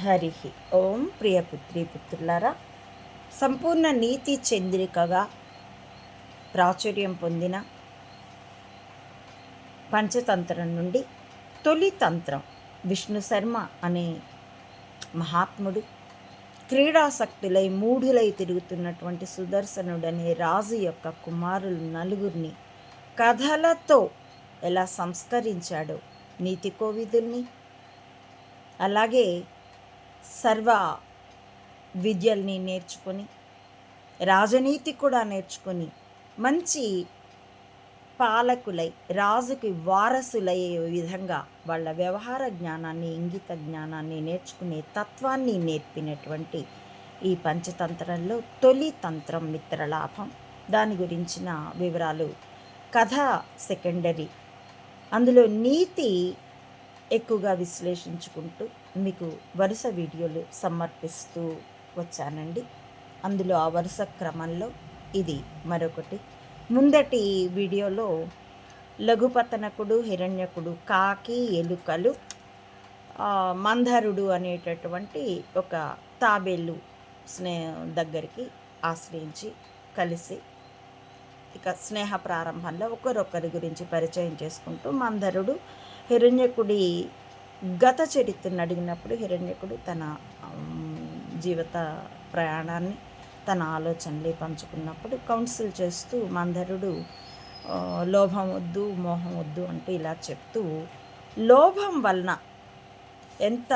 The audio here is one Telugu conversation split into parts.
హరి ఓం ప్రియపుత్రి పుత్రులారా సంపూర్ణ నీతి చంద్రికగా ప్రాచుర్యం పొందిన పంచతంత్రం నుండి తొలి తంత్రం విష్ణు శర్మ అనే మహాత్ముడు క్రీడాసక్తులై మూఢులై తిరుగుతున్నటువంటి సుదర్శనుడనే రాజు యొక్క కుమారులు నలుగురిని కథలతో ఎలా సంస్కరించాడో నీతి కోవిదుల్ని అలాగే సర్వ విద్యల్ని నేర్చుకొని రాజనీతి కూడా నేర్చుకొని మంచి పాలకులై రాజుకి వారసులయ్యే విధంగా వాళ్ళ వ్యవహార జ్ఞానాన్ని ఇంగిత జ్ఞానాన్ని నేర్చుకునే తత్వాన్ని నేర్పినటువంటి ఈ పంచతంత్రంలో తొలి తంత్రం మిత్రలాభం దాని గురించిన వివరాలు కథ సెకండరీ. అందులో నీతి ఎక్కువగా విశ్లేషించుకుంటూ మీకు వరుస వీడియోలు సమర్పిస్తూ వచ్చానండి. అందులో ఆ వరుస క్రమంలో ఇది మరొకటి. ముందటి వీడియోలో లఘుపతనకుడు హిరణ్యకుడు కాకి ఎలుకలు మంధరుడు అనేటటువంటి ఒక తాబేలు స్నే దగ్గరికి ఆశ్రయించి కలిసి ఇక స్నేహ ప్రారంభంలో ఒకరొకరి గురించి పరిచయం చేసుకుంటూ మందరుడు హిరణ్యకుడి గత చరిత్రను అడిగినప్పుడు హిరణ్యకుడు తన జీవిత ప్రయాణాన్ని తన ఆలోచనలు పంచుకున్నప్పుడు కౌన్సిల్ చేస్తూ మందరుడు లోభం వద్దు మోహం వద్దు అంటూ ఇలా చెప్తూ లోభం వలన ఎంత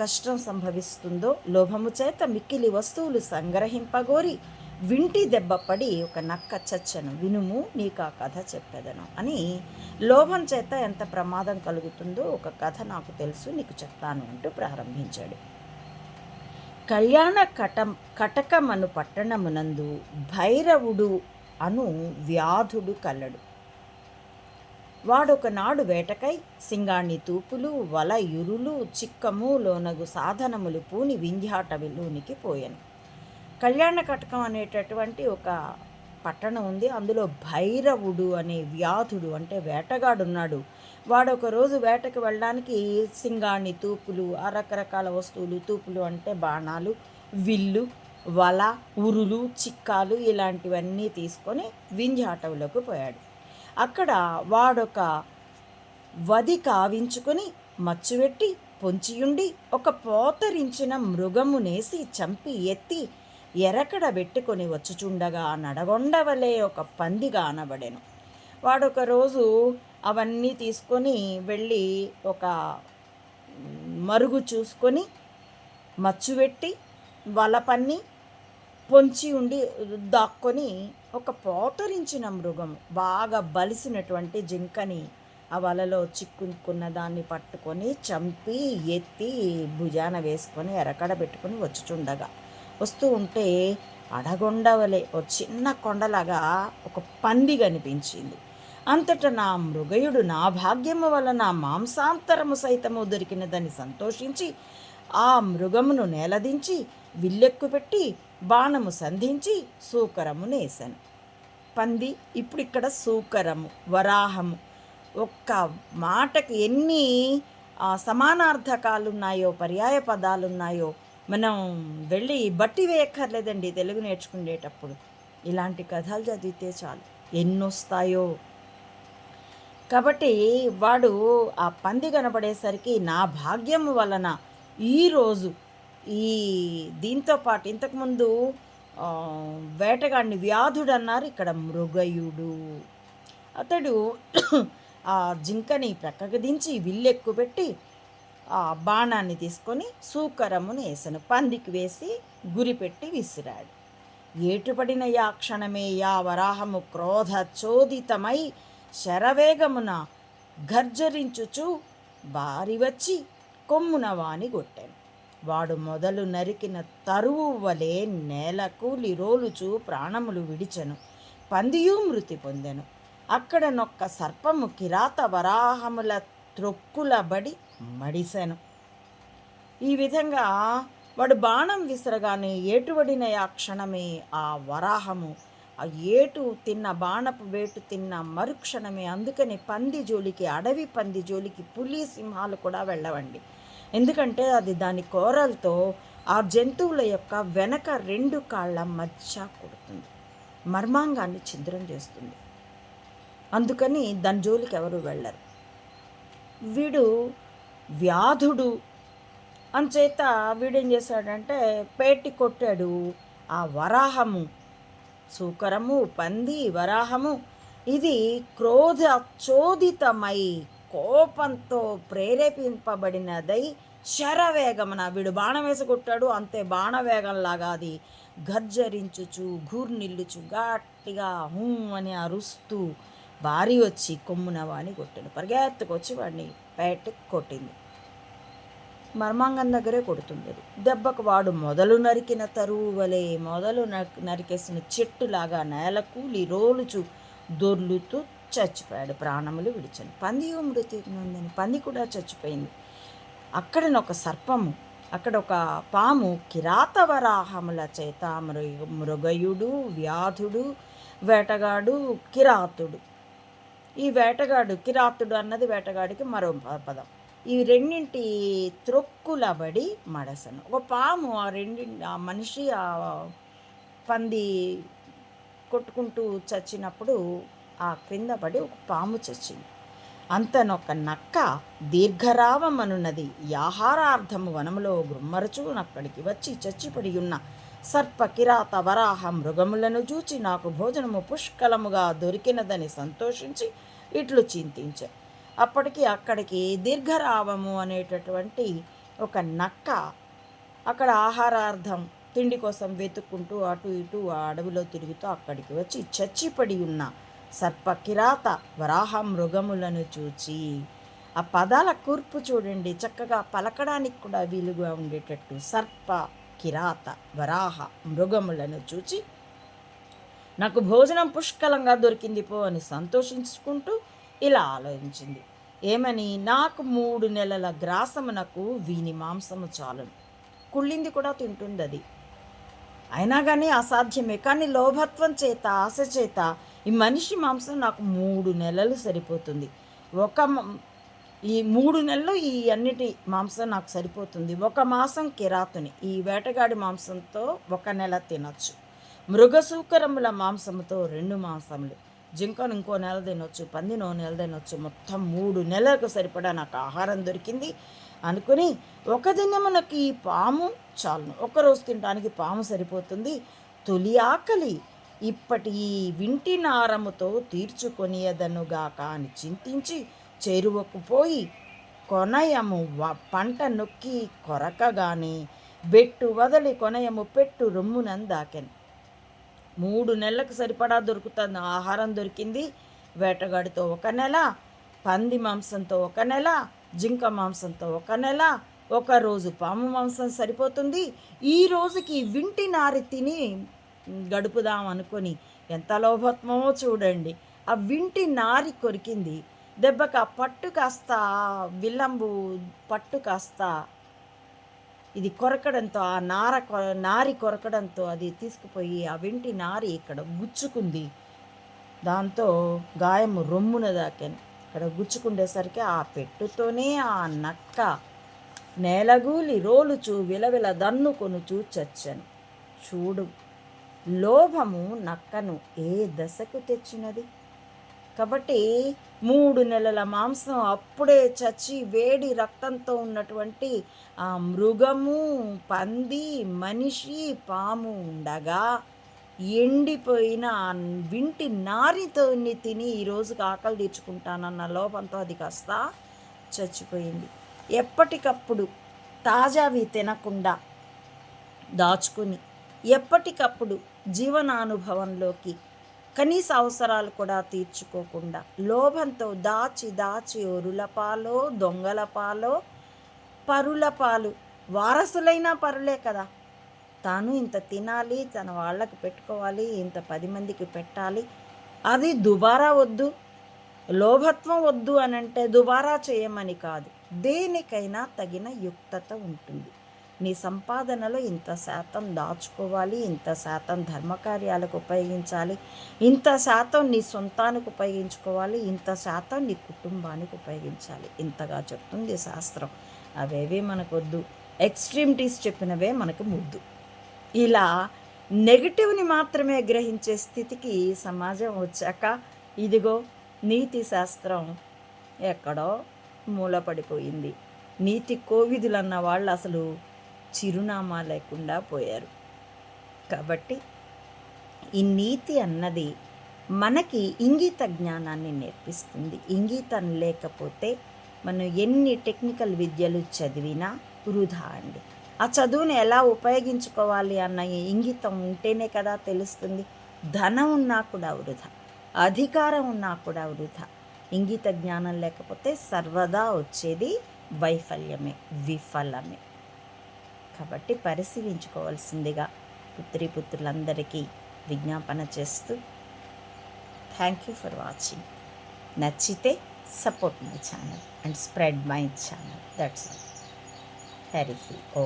కష్టం సంభవిస్తుందో లోభము చేత మిక్కిలి వస్తువులు సంగ్రహింపగోరి వింటి దెబ్బపడి ఒక నక్క చచ్చను వినుము నీకు ఆ కథ చెప్పేదను అని లోభం చేత ఎంత ప్రమాదం కలుగుతుందో ఒక కథ నాకు తెలుసు నీకు చెప్తాను అంటూ ప్రారంభించాడు. కళ్యాణ కటం కటకమను పట్టణమునందు భైరవుడు అను వ్యాధుడు కలడు. వాడొకనాడు వేటకై సింగాణి తూపులు వల యురులు చిక్కము లోనగు సాధనములు పూని వింధ్యాటవిలోనికి పోయాను. కళ్యాణ కటకం అనేటటువంటి ఒక పట్టణం ఉంది. అందులో భైరవుడు అనే వ్యాధుడు అంటే వేటగాడున్నాడు. వాడు ఒక రోజు వేటకు వెళ్ళడానికి సింగాణి తూపులు ఆ రకరకాల వస్తువులు తూపులు అంటే బాణాలు విల్లు వల ఉరులు చిక్కాలు ఇలాంటివన్నీ తీసుకొని వింజాటవులోకి పోయాడు. అక్కడ వాడొక వది కావించుకొని మచ్చువెట్టి పొంచియుండి ఒక పోతరించిన మృగమునేసి చంపి ఎత్తి ఎరకడ పెట్టుకొని వచ్చుచుండగా నడగొండవలే ఒక పంది కానబడెను వాడొక రోజు అవన్నీ తీసుకొని వెళ్ళి ఒక మరుగు చూసుకొని మచ్చు పెట్టి వలపన్ని పొంచి ఉండి దాక్కొని ఒక పోతరించిన మృగం బాగా బలిసినటువంటి జింకని ఆ వలలో చిక్కుకున్న దాన్ని పట్టుకొని చంపి ఎత్తి భుజాన వేసుకొని ఎరకడ పెట్టుకొని వచ్చుచుండగా. వస్తూ ఉంటే అడగొండవలే. ఓ చిన్న కొండలాగా ఒక పంది కనిపించింది. అంతట నా మృగయుడు నా భాగ్యము వలన మాంసాంతరము సైతము దొరికినదని సంతోషించి ఆ మృగమును నేలదించి విల్లెక్కు పెట్టి బాణము సంధించి సూకరము నేసాను. పంది ఇప్పుడు ఇక్కడ సూకరము వరాహము. ఒక్క మాటకు ఎన్ని సమానార్థకాలు ఉన్నాయో పర్యాయ పదాలు ఉన్నాయో మనం వెళ్ళి బట్టి వేయక్కర్లేదండి తెలుగు నేర్చుకునేటప్పుడు. ఇలాంటి కథలు చదివితే చాలు. ఎన్నొస్తాయో. కాబట్టి వాడు ఆ పంది కనబడేసరికి నా భాగ్యం వలన ఈరోజు ఈ దీంతో పాటు ఇంతకుముందు వేటగాడిని వ్యాధుడు అన్నారు ఇక్కడ మృగయుడు. అతడు ఆ జింకని ప్రక్కకు దించి విల్లెక్కుపెట్టి బాణాన్ని తీసుకొని సూకరమును వేసను. పందికి వేసి గురిపెట్టి విసిరాడు. ఏటుపడిన యా క్షణమే యా వరాహము క్రోధ చోదితమై శరవేగమున గర్జరించుచు బారి వచ్చి కొమ్మున వాని కొట్టాను. వాడు మొదలు నరికిన తరువు వలె నేలకు లిరోలుచు ప్రాణములు విడిచెను. పందియు మృతి పొందెను. అక్కడ నొక్క సర్పము కిరాత వరాహముల త్రొక్కులబడి మడిశాను. ఈ విధంగా వాడు బాణం విసరగానే ఏటువడిన ఆ క్షణమే ఆ వరాహము ఆ ఏటు తిన్న బాణపు వేటు తిన్న మరుక్షణమే అందుకని పంది జోలికి అడవి పంది జోలికి పులి సింహాలు కూడా వెళ్ళవండి. ఎందుకంటే అది దాని కోరలతో ఆ జంతువుల యొక్క వెనక రెండు కాళ్ళ మధ్య కొడుతుంది. మర్మాంగాన్ని ఛిద్రం చేస్తుంది. అందుకని దాని జోలికి ఎవరు వెళ్ళరు. వీడు వ్యాధుడు. అంచేత వీడేం చేశాడంటే పేటి కొట్టాడు. ఆ వరాహము. సూకరము పంది వరాహము. ఇది క్రోధ చోదితమై కోపంతో ప్రేరేపింపబడినదై శరవేగమున వీడు బాణం వేసి కొట్టాడు. అంతే బాణవేగంలాగా అది గర్జరించుచు గూర్నిల్లుచు గట్టిగా హూ అని అరుస్తూ భారీ వచ్చి కొమ్మున వాణి కొట్టాడు. పరిగెత్తుకొచ్చి వాడిని పేట కొట్టింది. మర్మాంగం దగ్గరే కొడుతుంది అది దెబ్బకు వాడు మొదలు నరికిన తరువు వలె మొదలు నరికి నరికేసిన చెట్టులాగా నేలకూలి రోలుచు దొర్లుతూ చచ్చిపోయాడు. ప్రాణములు విడిచాను పంది మృతి నొందని పంది కూడా చచ్చిపోయింది. అక్కడ ఒక సర్పము అక్కడ ఒక పాము కిరాతవరాహముల చేత మృగ మృగయుడు వ్యాధుడు వేటగాడు కిరాతుడు ఈ వేటగాడు కిరాతుడు అన్నది వేటగాడికి మరో పదం. ఈ రెండింటి త్రొక్కులబడి మడసను. ఒక పాము ఆ రెండింటి ఆ మనిషి ఆ పంది కొట్టుకుంటూ చచ్చినప్పుడు ఆ క్రింద పడి ఒక పాము చచ్చింది. అంతనొక నక్క దీర్ఘరావమనున్నది. యాహారార్థము వనములో గుమ్మరచు అక్కడికి వచ్చి చచ్చిపడి ఉన్న సర్ప కిరాత వరాహ మృగములను చూచి నాకు భోజనము పుష్కలముగా దొరికినదని సంతోషించి ఇట్లు చింతించా. అప్పటికి అక్కడికి దీర్ఘరావము అనేటటువంటి ఒక నక్క అక్కడ ఆహారార్థం తిండి కోసం వెతుక్కుంటూ అటు ఇటు ఆ అడవిలో తిరుగుతూ అక్కడికి వచ్చి చచ్చిపడి ఉన్న సర్ప కిరాత వరాహ మృగములను చూచి ఆ పదాల కూర్పు చూడండి. చక్కగా పలకడానికి కూడా వీలుగా ఉండేటట్టు సర్ప కిరాత వరాహ మృగములను చూచి నాకు భోజనం పుష్కలంగా దొరికింది పో అని సంతోషించుకుంటూ ఇలా ఆలోచించింది. ఏమని? నాకు మూడు నెలల గ్రాసమునకు వీని మాంసము చాలును. కుళ్ళింది కూడా తింటుంది అది అయినా కానీ అసాధ్యమే. కానీ లోభత్వం చేత ఆశ చేత ఈ మనిషి మాంసం నాకు మూడు నెలలు సరిపోతుంది. ఒక ఈ మూడు నెలలు ఈ అన్నిటి మాంసం నాకు సరిపోతుంది. ఒక మాసం కిరాతుని ఈ వేటగాడి మాంసంతో ఒక నెల తినొచ్చు. మృగసూకరముల మాంసముతో రెండు మాంసములు. జింకను ఇంకో నెల తినొచ్చు పందినో నెల తినొచ్చు. మొత్తం మూడు నెలలకు సరిపడా నాకు ఆహారం దొరికింది అనుకుని ఒక దినమునకి ఈ పాము చాలును. ఒక రోజు తినడానికి పాము సరిపోతుంది. తొలి ఆకలి ఇప్పటి ఈ వింటి నారముతో తీర్చుకొనియదనుగాక అని చింతించి చెరువకుపోయి కొనయము వ- పంట నొక్కి కొరకగానే బెట్టు వదలి కొనయము పెట్టు రొమ్మునందాకెను మూడు నెలలకు సరిపడా దొరుకుతుంది. ఆహారం దొరికింది. వేటగాడితో ఒక నెల పంది మాంసంతో ఒక నెల జింక మాంసంతో ఒక నెల ఒక రోజు పాము మాంసం సరిపోతుంది. ఈ రోజుకి వింటి నారి తిని గడుపుదాం అనుకొని ఎంత లోభత్వమో చూడండి. ఆ వింటి నారి కొరికింది దెబ్బక పట్టు కాస్త విల్లంబు పట్టు కాస్త. ఇది కొరకడంతో ఆ నార నారి కొరకడంతో అది తీసుకుపోయి ఆ వెంటి నారి ఇక్కడ గుచ్చుకుంది. దాంతో గాయము రొమ్మున దాకాను. ఇక్కడ గుచ్చుకుండేసరికి ఆ పెట్టుతోనే ఆ నక్క నేలగూలి రోలుచు విలవిల దన్నుకొనుచు చచ్చాను. చూడు లోభము నక్కను ఏ దశకు తెచ్చినది? కాబట్టి మూడు నెలల మాంసం అప్పుడే చచ్చి వేడి రక్తంతో ఉన్నటువంటి ఆ మృగము పంది మనిషి పాము ఉండగా ఎండిపోయిన వింటి నారితో తిని ఈరోజుకి ఆకలి తీర్చుకుంటానన్న లోపంతో అది కాస్త చచ్చిపోయింది. ఎప్పటికప్పుడు తాజావి తినకుండా దాచుకుని ఎప్పటికప్పుడు జీవనానుభవంలోకి కనీస అవసరాలు కూడా తీర్చుకోకుండా లోభంతో దాచి దాచి ఒరుల పాలో దొంగల పాలో పరుల పాలు. వారసులైన పరులే కదా. తాను ఇంత తినాలి తన వాళ్ళకి పెట్టుకోవాలి ఇంత పది మందికి పెట్టాలి. అది దుబారా వద్దు. లోభత్వం వద్దు అని అంటే దుబారా చేయమని కాదు. దేనికైనా తగిన యుక్తత ఉంటుంది. నీ సంపాదనలో ఇంత శాతం దాచుకోవాలి ఇంత శాతం ధర్మకార్యాలకు ఉపయోగించాలి ఇంత శాతం నీ సొంతానికి ఉపయోగించుకోవాలి ఇంత శాతం నీ కుటుంబానికి ఉపయోగించాలి. ఇంతగా చెప్తుంది శాస్త్రం. అవేవి మనకొద్దు. ఎక్స్ట్రీమిటీస్ చెప్పినవే మనకు ముద్దు. ఇలా నెగిటివ్ని మాత్రమే గ్రహించే స్థితికి సమాజం వచ్చాక ఇదిగో నీతి శాస్త్రం ఎక్కడో మూలపడిపోయింది. నీతి కోవిధులన్న అన్న వాళ్ళు అసలు చిరునామా లేకుండా పోయారు. కాబట్టి ఈ నీతి అన్నది మనకి ఇంగిత జ్ఞానాన్ని నేర్పిస్తుంది. ఇంగితం లేకపోతే మనం ఎన్ని టెక్నికల్ విద్యలు చదివినా వృధా అండి. ఆ చదువుని ఎలా ఉపయోగించుకోవాలి అన్న ఇంగితం ఉంటేనే కదా తెలుస్తుంది. ధనం ఉన్నా కూడా వృధా అధికారం ఉన్నా కూడా వృధా. ఇంగిత జ్ఞానం లేకపోతే సర్వదా వచ్చేది వైఫల్యమే విఫలమే. కాబట్టి పరిశీలించుకోవాల్సిందిగా పుత్రి పుత్రులందరికీ విజ్ఞాపన చేస్తూ థ్యాంక్ యూ ఫర్ వాచింగ్ నచ్చితే support my channel and spread my channel that's Hari oh